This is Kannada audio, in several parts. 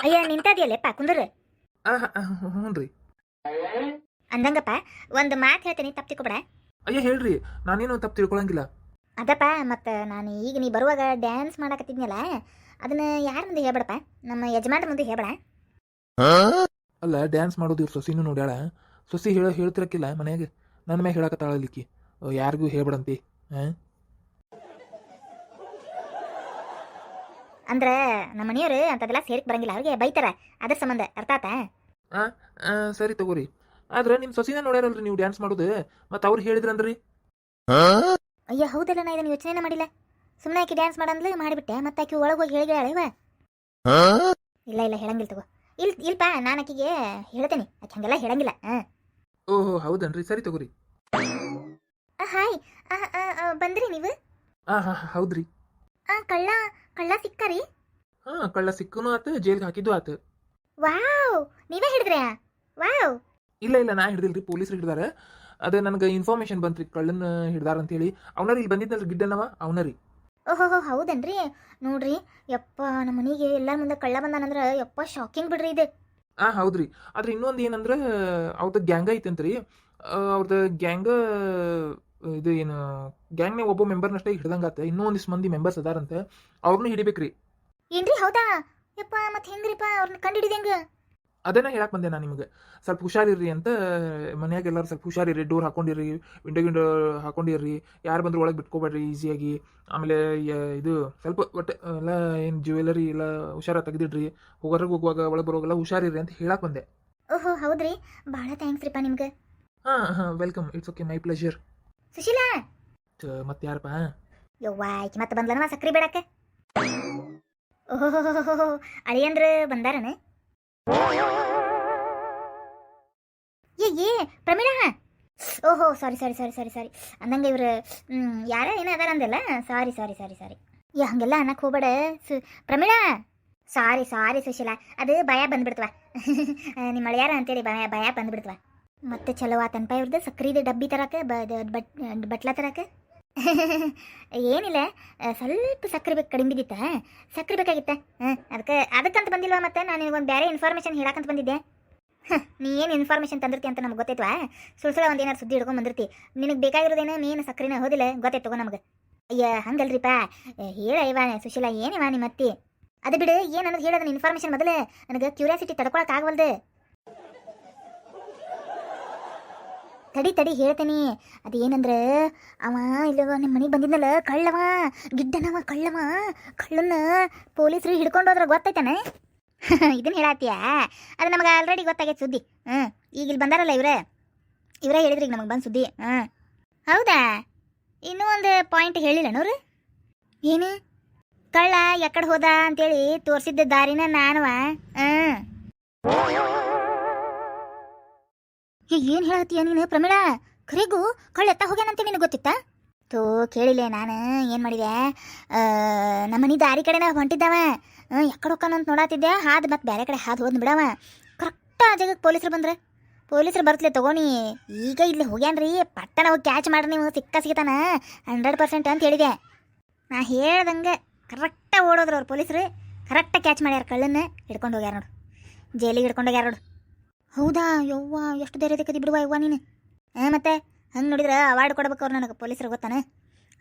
ಅಯ್ಯ ನಿಂತದಿಯಲ್ಲಪ್ಪ ಕುಂದ್ರ ಹ್ಞೂ ರೀ. ಅಂದಂಗಪ್ಪ ಒಂದು ಮಾತು ಹೇಳ್ತೀನಿ ತಪ್ಪು ತಿಳ್ಕೊಬೇಡ. ಅಯ್ಯ ಹೇಳ್ರಿ ನಾನೇನು ತಪ್ಪು ತಿಳ್ಕೊಳಂಗಿಲ್ಲ. ಅದಪ್ಪ ಮತ್ತು ನಾನು ಈಗ ನೀ ಬರುವಾಗ ಡ್ಯಾನ್ಸ್ ಮಾಡಕತ್ತಿದ್ನಲ್ಲ ಅದನ್ನ ಯಾರ ಮುಂದೆ ಹೇಳ್ಬೇಡಪ್ಪ? ನಮ್ಮ ಯಜಮಾನ ಮುಂದೆ ಹೇಳ್ಬೇಡ. ಅಲ್ಲ ಡ್ಯಾನ್ಸ್ ಮಾಡೋದು ಇವ್ರು ಸೊಸಿನೂ ನೋಡ್ಯಾಳ. ಸೊಸಿ ಹೇಳ ಹೇಳ್ತಿರಕ್ಕಿಲ್ಲ ಮನ್ಯಾಗ. ನನ್ನ ಮ್ಯಾಗ ಹೇಳಕತ್ತಾಳಲಿಕ್ಕಿ ಯಾರಿಗೂ ಹೇಳ್ಬೇಡಂತಿ ಹಾಂ? ಅಂದ್ರೆ ನಮ್ಮ ಮನೆಯವರು ಅಂತದೆಲ್ಲ ಸೇರಿಕ್ ಬರಂಗಿಲ್ಲ. ಅವ್ರಿಗೆ ಬೈತಾರ. ಅದ್ರ ಸಂಬಂಧ. ಅರ್ಥ ಆ ಸರಿ ತಗೋರಿ. ಆದ್ರೆ ನಿಮ್ಮ ಸೊಸಿನ ನೋಡ್ಯಾರಲ್ರಿ ನೀವು ಡ್ಯಾನ್ಸ್ ಮಾಡೋದು? ಮತ್ತು ಅವ್ರು ಹೇಳಿದ್ರಂದ್ರಿ? ಅಯ್ಯ ಹೌದಲ್ಲ ನಾ ಇದನ್ನ ಯೋಚನೆ ಮಾಡಿಲ್ಲ. ಸುಮ್ಮನೆ ಆಕಿ ಡ್ಯಾನ್ಸ್ ಮಾಡಂದ್ಲು ಮಾಡಿಬಿಟ್ಟೆ. ಮತ್ತೆ ಆಕಿ ಒಳಗೆ ಹೋಗಿ ಹೇಳಿದಾಳ ಇವ? ಇಲ್ಲ ಇಲ್ಲ ಹೇಳಂಗಿಲ್ಲ ತಗೋ. ಇಲ್ ಇಲ್ಪ ನಾನು ಆಕಿಗೆ ಹೇಳ್ತೇನೆ. ಆಕೆ ಹಂಗೆಲ್ಲ ಹೇಳಂಗಿಲ್ಲ. ಹಾಂ ಓಹೋ ಹೌದನ್ರಿ. ಸರಿ ತಗೋರಿ. ಹಾಯ್. ಆ, ಆ, ಆ, ಬಂದ್ರಿ ನೀವು? ಆ ಹಾಂ ಹೌದ್ರಿ. ಆ, ಕಳ್ಳ ಕಳ್ಳ ಸಿಕ್ಕರಿ ಹಾ ಕಳ್ಳ ಸಿಕ್ಕನು ಆತು ಜೈಲ್ಗೆ ಹಾಕಿದ್ದು ಆತು. ವಾವ್ ನೀವೇ ಹಿಡಿದ್ರೆ? ವಾವ್. ಇಲ್ಲ ಇಲ್ಲ ನಾ ಹಿಡಿದಿಲ್ರಿ ಪೊಲೀಸ್ ಹಿಡ್ದಾರ. ಅದ ನನಗೆ ಇನ್ಫಾರ್ಮೇಶನ್ ಬಂತ್ರಿ ಕಳ್ಳನ ಹಿಡ್ದಾರ ಅಂತೇಳಿ. ಅವನರಿ ಇಲ್ಲಿ ಬಂದಿದ್ನಲ್ರಿ ಗಿಡ್ಡನವ ಅವನರಿ ಓಹೋ ಹೌದನ್ರಿ? ನೋಡ್ರಿ ಯಪ್ಪ ನಮ್ಮ ಮನೆಗೆ ಎಲ್ಲರ ಮುಂದೆ ಕಳ್ಳ ಬಂದಾನಂದ್ರ ಯಪ್ಪ ಶಾಕಿಂಗ್ ಬಿಡ್ರಿ ಇದೆ. ಆ ಹೌದ್ರಿ. ಆದ್ರೆ ಇನ್ನೊಂದು ಏನಂದ್ರೆ ಅವ್ರದ್ದು ಗ್ಯಾಂಗ ಐತಂತ್ರಿ. ಅವ್ರದ್ದು ಗ್ಯಾಂಗ ಇದು ಏನು ಗ್ಯಾಂಗ್ನಾಗ ಒಬ್ಬ ಮೆಂಬರ್ನಷ್ಟೇ ಹಿಡ್ದಂಗಾತ ಇನ್ನೂ ಒಂದಿಷ್ಟು ಮಂದಿ ಮೆಂಬರ್ಸ್ ಅದಾರಂತೆ. ಅವ್ರನ್ನೂ ಹಿಡಿಬೇಕ್ರಿ. ಏನ್ರಿ ಹೌದಾ? ಯಪ್ಪ ಮತ್ತೆ ಹೆಂಗ್ರಿಪ್ಪ ಅವ್ರನ್ನ ಕಂಡಿಡಿದ ಹೆಂಗ? ಅದನ್ನ ಹೇಳಕ್ ಬಂದೆ ನಾನು ನಿಮಗೆ. ಸ್ವಲ್ಪ ಹುಷಾರಿರ್ರಿ ಅಂತ ಮನ್ಯಾಗ ಎಲ್ಲಾರು ಸ್ವಲ್ಪ ಹುಷಾರಿರಿ ಡೋರ್ ಹಾಕೊಂಡಿರ್ರಿ ವಿಂಡೋ ಗಿಂಡೋ ಹಾಕೊಂಡಿರ್ರಿ. ಯಾರು ಬಂದ್ರು ಒಳಗೆ ಬಿಟ್ಕೋಬೇಡ್ರಿ ಈಸಿಯಾಗಿ ಆಮೇಲೆ ಇದು ಸ್ವಲ್ಪ ಒಟ್ಟು ಎಲ್ಲ ಏನು ಜ್ಯುವೆಲರಿ ಎಲ್ಲ ಹುಷಾರ ತೆಗೆದಿಡ್ರಿ. ಹೊರಗೆ ಹೋಗುವಾಗ ಒಳಗೆ ಬರುವಾಗೆಲ್ಲ ಹುಷಾರಿರಿ ಅಂತ ಹೇಳಕ್ ಬಂದೆ. ಓಹೋ ಹೌದ್ರಿ. ಭಾಳ ಥ್ಯಾಂಕ್ಸ್ ರೀಪ್ಪ ನಿಮ್ಗೆ. ಹಾಂ ಹಾಂ welcome it's okay my pleasure Sushila ಮತ್ತೆ ಯಾರಪ್ಪ ಯವ್ವ ಈಕಿ ಮತ್ತೆ ಬಂದ್ಲನವ ಸಕ್ರಿ ಬೇಡಕ್ಕೆ ಓಹೋ ಅಳಿಯಂದ್ರ ಬಂದಾರನ ಏ ಏ ಪ್ರಮೀಳಾ ಓಹೋ ಸಾರಿ ಸಾರಿ ಸಾರಿ ಸಾರಿ ಸಾರಿ ಅಂದಂಗೆ ಇವ್ರು ಯಾರ ಏನೋ ಅದಾರ ಅಂದಲ್ಲ ಸಾರಿ ಸಾರಿ ಸಾರಿ ಸಾರಿ ಏ ಹಂಗೆಲ್ಲ ಅನ್ನಕ್ಕೆ ಹೋಗ್ಬೇಡ ಸು ಪ್ರಮೀಳಾ ಸಾರಿ ಸಾರಿ ಸುಶೀಲಾ ಅದು ಭಯ ಬಂದ್ಬಿಡ್ತವ ನಿಮ್ಮ ಅಳಿಯಾರ ಅಂತೇಳಿ ಭಯ ಭಯ ಬಂದ್ಬಿಡ್ತವ ಮತ್ತೆ ಚಲೋ ಆತನಪ ಇವ್ರದ್ದು ಸಕ್ರಿದು ಡಬ್ಬಿ ತರಕ ಬಟ್, ಬಟ್ಲ ತರಕ. ಏನಿಲ್ಲ. ಸ್ವಲ್ಪ ಸಕ್ಕರೆ ಬೇಕು, ಕಡಿಮೆ ಬಿದ್ದಿತ್ತ? ಸಕ್ಕರೆ ಬೇಕಾಗಿತ್ತ? ಹಾಂ, ಅದಕ್ಕೆ, ಅದಕ್ಕಂತ ಬಂದಿಲ್ವಾ ಮತ್ತೆ? ನಾನು ನಿನಗೊಂದು ಬೇರೆ ಇನ್ಫಾರ್ಮೇಷನ್ ಹೇಳಕ್ಕಂತ ಬಂದಿದ್ದೆ. ನೀ ಏನು ಇನ್ಫಾರ್ಮೇಷನ್ ತಂದಿರ್ತಿ ಅಂತ ನಮ್ಗೆ ಗೊತ್ತೈತ್ವಾ? ಸುಳ್ಳ ಒಂದು ಏನಾರು ಸುದ್ದಿ ಹಿಡ್ಕೊಂಡು ಬಂದಿರ್ತಿ. ನಿನಗೆ ಬೇಕಾಗಿರೋದೇನು ಮೇನ್ ಸಕ್ಕರೆನ ಹೋದಿಲ್ಲ. ಗೊತ್ತೈತೆ ತಗೋ ನಮಗೆ. ಅಯ್ಯ ಹಂಗಲ್ರಿಪ್ಪ ಹೇಳ ಇವ, ಸುಶೀಲ ಏನಿವ ನಿಮ್ಮ ಅತ್ತಿ ಅದು ಬಿಡು, ಏನು ಅನ್ನೋದು ಹೇಳೋದನ್ನ ಇನ್ಫಾರ್ಮೇಷನ್ ಮೊದಲೇ. ನನಗೆ ಕ್ಯೂರಿಯಾಸಿಟಿ ತಡ್ಕೊಳಕ್ಕೆ ಆಗವಲ್ದು. ತಡಿ ತಡಿ, ಹೇಳ್ತೇನಿ. ಅದೇನಂದ್ರೆ, ಅವ ಇಲ್ಲವ ನಿಮ್ಮ ಮನೆಗೆ ಬಂದಿದ್ದಲ್ಲ ಕಳ್ಳವ, ಗಿಡ್ಡನವ, ಕಳ್ಳವ, ಕಳ್ಳನ್ನ ಪೊಲೀಸರು ಹಿಡ್ಕೊಂಡು ಹೋದ್ರೆ ಗೊತ್ತೈತಾನೆ ಇದನ್ನ ಹೇಳತ್ತೀಯ ಅದು ನಮಗೆ ಆಲ್ರೆಡಿ ಗೊತ್ತಾಗೈತೆ ಸುದ್ದಿ. ಹ್ಞೂ ಈಗ ಇಲ್ಲಿ ಬಂದಾರಲ್ಲ ಇವರೇ. ಇವರೇ ಹೇಳಿದ್ರಿ ಈಗ ನಮಗೆ ಬಂದು ಸುದ್ದಿ. ಹಾಂ ಹೌದಾ? ಇನ್ನೂ ಒಂದು ಪಾಯಿಂಟ್ ಹೇಳಿಲ್ಲ ನೋರು ಏನು? ಕಳ್ಳ ಎಕ್ಕಡೆ ಹೋದ ಅಂತೇಳಿ ತೋರಿಸಿದ್ದ ದಾರಿನ ನಾನುವ. ಹಾಂ ಏನು ಹೇಳತ್ತೀಯ ನೀನು? ಪ್ರಮೀಳಾ, ಖರೀಗೂ ಕಳ್ಳ ಎತ್ತ ಹೋಗ್ಯಾನಂತೆ ನಿನಗೆ ಗೊತ್ತಿತ್ತಾ? ತೋ, ಕೇಳಿಲ್ಲ ನಾನು, ಏನು ಮಾಡಿದೆ? ನಮ್ಮ ಮನೆ ದಾರಿ ಕಡೆನ ಹೊಂಟಿದ್ದಾವ. ಎಕ್ಕಡೆ ಅಂತ ನೋಡಾತಿದ್ದೆ. ಹಾದು ಮತ್ತೆ ಬೇರೆ ಕಡೆ ಹಾದು ಹೋದ್ ಬಿಡವ. ಕರೆಕ್ಟ್ ಆ ಜಾಗಕ್ಕೆ ಪೊಲೀಸರು ಬಂದ್ರೆ. ಪೊಲೀಸರು ಬರ್ತಲೇ ತಗೋಣಿ ಈಗ ಇಲ್ಲಿ ಹೋಗ್ಯಾನ್ರಿ. ಪಟ್ಟಣ ಹೋಗಿ ಕ್ಯಾಚ್ ಮಾಡ್ರಿ ನೀವು. ಸಿಕ್ಕ ಸಿಗ್ತಾನ. ಹಂಡ್ರೆಡ್ ಪರ್ಸೆಂಟ್ ಅಂತ ಹೇಳಿದೆ. ನಾ ಹೇಳ್ದಂಗೆ ಕರೆಕ್ಟಾಗಿ ಓಡೋದ್ರು ಅವ್ರು ಪೊಲೀಸರು. ಕರೆಕ್ಟಾಗಿ ಕ್ಯಾಚ್ ಮಾಡ್ಯಾರ ಕಳ್ಳನ್ನ ಹಿಡ್ಕೊಂಡು ಹೋಗ್ಯಾರ ನೋಡು. ಜೈಲಿಗೆ ಹಿಡ್ಕೊಂಡು ಹೋಗ್ಯಾರ ನೋಡು. ಹೌದಾ? ಯವ್ವ ಎಷ್ಟು ಧೈರ್ಯ ಕದಿ ಬಿಡುವ ಯವ್ವ ನೀನು. ಹಾಂ ಮತ್ತೆ? ಹಂಗೆ ನೋಡಿದ್ರೆ ಅವಾರ್ಡ್ ಕೊಡ್ಬೇಕು ಅವ್ರು ನನಗೆ ಪೊಲೀಸರು ಗೊತ್ತಾನೆ?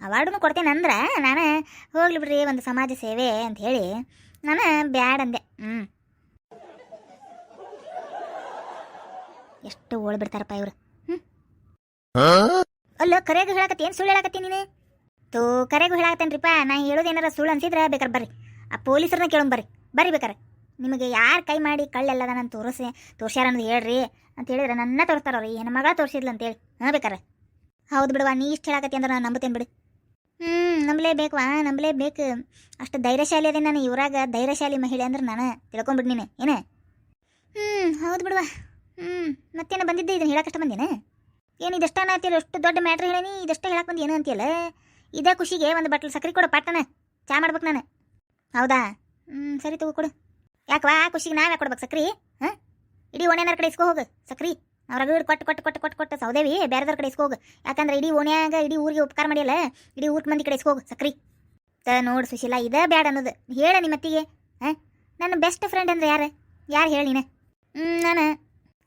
ಅವಾರ್ಡನ್ನು ಕೊಡ್ತೇನೆ ಅಂದ್ರೆ ನಾನು ಹೋಗ್ಲಿ ಬಿಡ್ರಿ ಒಂದು ಸಮಾಜ ಸೇವೆ ಅಂತ ಹೇಳಿ ನಾನು ಬ್ಯಾಡ್ ಅಂದೆ. ಹ್ಞೂ ಎಷ್ಟು ಓಳ್ಬಿಡ್ತಾರಪ್ಪ ಇವರು. ಹ್ಞೂ ಅಲ್ಲ ಕರೆಗೂ ಹೇಳಕತ್ತಿ ಏನು ಸುಳ್ಳು ಹೇಳಕತ್ತಿ ನೀನು? ತೋ ಕರೆಗೂ ಹೇಳಾಕತ್ತೇನ್ರಿಪ್ಪ ನಾ ಹೇಳೋದು ಏನಾರ ಸುಳ್ಳು ಅನ್ಸಿದ್ರೆ ಬೇಕಾರೆ ಬರ್ರಿ. ಆ ಪೊಲೀಸರನ್ನ ಕೇಳೋಣ ಬರ್ರಿ. ಬರ್ರಿ ಬೇಕಾರೆ. ನಿಮಗೆ ಯಾರು ಕೈ ಮಾಡಿ ಕಳ್ಳೆಲ್ಲದ ನಾನು ತೋರಿಸಿ ತೋರ್ಸ್ಯಾರ ಅನ್ನೋದು ಹೇಳ್ರಿ ಅಂತ ಹೇಳಿದ್ರೆ ನನ್ನ ತೋರಿಸ್ತಾರ ಅವ್ರು. ಏನು ಮಗಳ ತೋರಿಸಿದ್ಲು ಅಂತೇಳಿ ಹಾಂ ಬೇಕಾರೆ. ಹೌದು ಬಿಡುವ, ನೀ ಇಷ್ಟು ಹೇಳಕತ್ತಿ ಅಂದ್ರೆ ನಾನು ನಂಬುತ್ತೇನೆ ಬಿಡಿ. ಹ್ಞೂ ನಂಬಲೇಬೇಕವಾ, ನಂಬಲೇಬೇಕು. ಅಷ್ಟು ಧೈರ್ಯಶಾಲಿ ಅದೇ ನಾನು ಇವರಾಗ ಧೈರ್ಯಶಾಲಿ ಮಹಿಳೆ ಅಂದ್ರೆ ನಾನು. ತಿಳ್ಕೊಂಬಿಡ್ ನೀನು, ಏನೇ? ಹ್ಞೂ ಹೌದು ಬಿಡುವ. ಹ್ಞೂ ಮತ್ತೇನು ಬಂದಿದ್ದೆ ಇದನ್ನು ಹೇಳೋಕಷ್ಟು ಬಂದೇನೆ? ಏನು ಇದಷ್ಟ ಅಂತೇಳಿ ಅಷ್ಟು ದೊಡ್ಡ ಮ್ಯಾಟ್ರ್ ಹೇಳೇನಿ, ಇದಷ್ಟ ಹೇಳಕ್ಕೆ ಬಂದು ಏನು ಅಂತೀಯಲ್ಲ? ಇದೇ ಖುಷಿಗೆ ಒಂದು ಬಟ್ಲು ಸಕ್ಕರೆ ಕೊಡು, ಪಟ್ಟಣ. ಚಾ ಮಾಡ್ಬೇಕು ನಾನು. ಹೌದಾ? ಹ್ಞೂ ಸರಿ ತಗೋ ಕೊಡು. ಯಾಕವಾ ಖುಷಿಗೆ ನಾವೇ ಕೊಡ್ಬೇಕು ಸಕ್ರಿ? ಹಾಂ? ಇಡೀ ಓಣ್ಯಾನರ ಕಡೆ ಇಸ್ಕೋ ಹೋಗು ಸಕ್ರಿ. ಅವ್ರ ರಗಡ್ ಕೊಟ್ಟು ಕೊಟ್ಟು ಕೊಟ್ಟು ಕೊಟ್ಟು ಕೊಟ್ಟು ಸೌದೇವಿ ಬೇರೆದವ್ರ ಕಡೆ ಇಸ್ಕೊ ಹೋಗು. ಯಾಕಂದ್ರೆ ಇಡೀ ಓಣ್ಯಾಗ ಇಡೀ ಊರಿಗೆ ಉಪಕಾರ ಮಾಡಿಲ್ಲ ಇಡೀ ಊರ್ ಮಂದಿ ಕಡೆ ಇಸ್ಕೊ ಹೋಗು ಸಕ್ರಿ. ತ ನೋಡು ಸುಶೀಲ, ಇದೇ ಬೇಡ ಅನ್ನೋದು. ಹೇಳ ನಿಮ್ಮ ಅತ್ತಿಗೆ. ಹಾಂ? ನನ್ನ ಬೆಸ್ಟ್ ಫ್ರೆಂಡ್ ಅಂದ್ರೆ ಯಾರು? ಯಾರು ಹೇಳಿ ನೀನು? ನಾನು.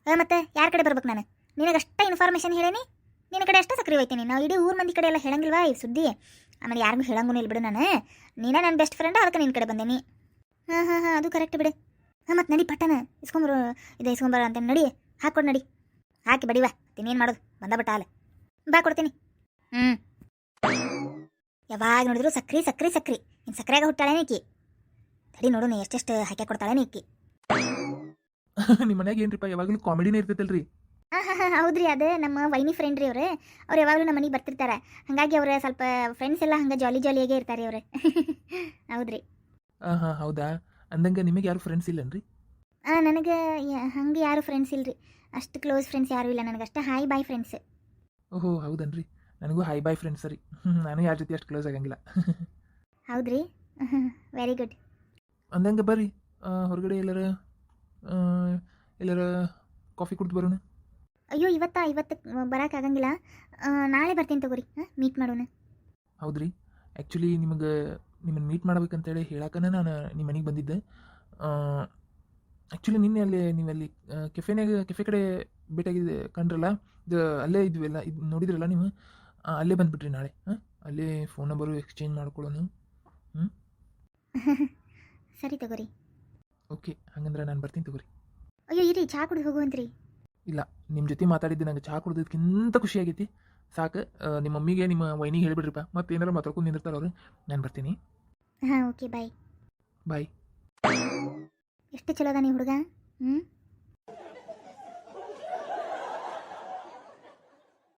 ಮತ್ತೆ ಯಾರ ಕಡೆ ಬರ್ಬೇಕು ನಾನು? ನಿನಗಷ್ಟೇ ಇನ್ಫಾರ್ಮೇಷನ್ ಹೇಳೇನಿ? ನಿನ್ನ ಕಡೆ ಅಷ್ಟೇ ಸಕ್ರಿ ಹೋಯ್ತೀನಿ. ನಾವು ಇಡೀ ಊರ್ ಮಂದಿ ಕಡೆ ಎಲ್ಲ ಹೇಳಂಗಿಲ್ವಾ ಈ ಸುದ್ದಿ? ಆಮೇಲೆ ಯಾರಿಗೂ ಹೇಳಂಗೂ ಇಲ್ಲ ಬಿಡು ನಾನು. ನೀನೇ ನನ್ನ ಬೆಸ್ಟ್ ಫ್ರೆಂಡ್ ಅದಕ್ಕೆ ನಿನ್ನ ಕಡೆ ಬಂದೇನಿ. ಹಾಂ ಹಾಂ ಹಾಂ ಅದು ಕರೆಕ್ಟ್ ಬಿಡು. ಹಾಂ ಮತ್ತೆ ನಡಿ ಪಟ್ಟನ. ಇಸ್ಕೊಂಬರು ಇದು ಇಸ್ಕೊಂಬರ ಅಂತ ನಡಿ. ಹಾಕ್ಕೊಡು ನಡಿ. ಹಾಕಿ ಬಡಿವಾ. ಏನು ಮಾಡೋದು? ಬಂದ ಬಟ್ಟ ಹಾಲು. ಬಾ ಕೊಡ್ತೀನಿ. ಹ್ಞೂ ಯಾವಾಗ ನೋಡಿದ್ರು ಸಕ್ರಿ ಸಕ್ರಿ ಸಕ್ರಿ. ಇನ್ನು ಸಕ್ಕರೆಯಾಗ ಹುಟ್ಟಾಳೆ ಈಕಿ? ತಡಿ ನೋಡು ನೀ ಎಷ್ಟೆಷ್ಟು ಹಾಕಿ ಕೊಡ್ತಾಳೆ ನೀಕಿ ನಿಮ್ಮ ಮನ್ಯಾಗ ಏನ್ರಿಪ್ಪ ಯಾವಾಗಲೂ ಕಾಮಿಡಿನೇ ಇರ್ತೈತಲ್ರಿ? ಹೌದ್ರಿ ಅದೇ ನಮ್ಮ ವೈನಿ ಫ್ರೆಂಡ್ ರೀ ಅವ್ರೆ. ಅವ್ರು ಯಾವಾಗಲೂ ನಮ್ಮ ಮನೆಗೆ ಬರ್ತಿರ್ತಾರೆ. ಹಾಗಾಗಿ ಅವ್ರ ಸ್ವಲ್ಪ ಫ್ರೆಂಡ್ಸ್ ಎಲ್ಲ ಹಂಗೆ ಜಾಲಿ ಜಾಲಿಯಾಗೇ ಇರ್ತಾರೆ ಅವ್ರೆ. ಹೌದ್ರಿ. ಹಾಂ ಹಾಂ ಹೌದಾ? ಅಂದಂಗೆ ನಿಮಗೆ ಯಾರು ಫ್ರೆಂಡ್ಸ್ ಇಲ್ಲನ್ರಿ? ಆ, ನನಗೆ ಹಂಗೆ ಯಾರು ಫ್ರೆಂಡ್ಸ್ ಇಲ್ರಿ. ಅಷ್ಟು ಕ್ಲೋಸ್ ಫ್ರೆಂಡ್ಸ್ ಯಾರು ಇಲ್ಲ. ನನಗೆ ಅಷ್ಟೇ ಹಾಯ್ ಬಾಯ್ ಫ್ರೆಂಡ್ಸ್ ಓಹೋ ಹೌದನ್ರಿ. ನನಗೂ ಹೈ ಬಾಯ್ ಫ್ರೆಂಡ್ಸ್ ಸರಿ. ನಾನು ಯಾರ ಜೊತೆ ಅಷ್ಟು ಕ್ಲೋಸ್ ಆಗಂಗಿಲ್ಲ. ಹೌದ್ರಿ? ವೆರಿ ಗುಡ್ ಅಂದಂಗೆ ಬರ್ರಿ. ಆ, ಹೊರಗಡೆ ಎಲ್ಲರ ಆ, ಎಲ್ಲರ ಕಾಫಿ ಕುಡ್ದು ಬರೋಣ? ಅಯ್ಯೋ ಇವತ್ತ? ಇವತ್ತು ಬರೋಕ್ಕಾಗಂಗಿಲ್ಲ ಆ, ನಾಳೆ ಬರ್ತೀನಿ ತಗೋರಿ. ಮೀಟ್ ಮಾಡೋಣ. ಹೌದ್ರಿ. ಆ್ಯಕ್ಚುಲಿ ನಿಮಗೆ ನಿಮ್ಮನ್ನು ಮೀಟ್ ಮಾಡ್ಬೇಕಂತೇಳಿ ಹೇಳಕ್ಕನ ನಾನು ನಿಮ್ಮ ಮನೆಗೆ ಬಂದಿದ್ದೆ. ಆ್ಯಕ್ಚುಲಿ ನಿನ್ನೆ ಅಲ್ಲಿ ನೀವಲ್ಲಿ ಕೆಫೆನಾಗ ಕೆಫೆ ಕಡೆ ಭೇಟಿಯಾಗಿದ್ದೆ ಕಂಡ್ರಲ್ಲ? ಇದು ಅಲ್ಲೇ ಇದ್ವಿಲ್ಲ ಇದು ನೋಡಿದ್ರಲ್ಲ ನೀವು? ಅಲ್ಲೇ ಬಂದುಬಿಟ್ರಿ ನಾಳೆ ಹಾಂ? ಅಲ್ಲೇ ಫೋನ್ ನಂಬರು ಎಕ್ಸ್ಚೇಂಜ್ ಮಾಡ್ಕೊಳ್ಳೋಣ. ಸರಿ ತಗೋರಿ. ಓಕೆ ಹಂಗಂದ್ರೆ ನಾನು ಬರ್ತೀನಿ ತಗೋರಿ. ಅಯ್ಯೋ ಇರಿ ಚಹಾ ಕುಡಿದು ಹೋಗುವಂತ್ರಿ. ಇಲ್ಲ ನಿಮ್ಮ ಜೊತೆ ಮಾತಾಡಿದ್ದು ನಂಗೆ ಚಹಾ ಕುಡ್ದಕ್ಕಿಂತ ಖುಷಿ ಆಗೈತಿ. ಸಾಕು. ನಿಮ್ಮ ಮಮ್ಮಿಗೆ ನಿಮ್ಮ ವೈನಿಗೆ ಹೇಳಿಬಿಡ್ರಿಪ್ಪ. ಮತ್ತೆ ಏನಾರ ಮಾತಾಡ್ಕೊಂಡು ನಿಂದಿರ್ತಾರೆ ಅವರು. ನಾನು ಬರ್ತೀನಿ. ಹಾಂ ಓಕೆ ಬಾಯ್ ಬಾಯ್ ಎಷ್ಟು ಚಲೋ ಅದ ನೀ ಹುಡುಗ? ಹ್ಞೂ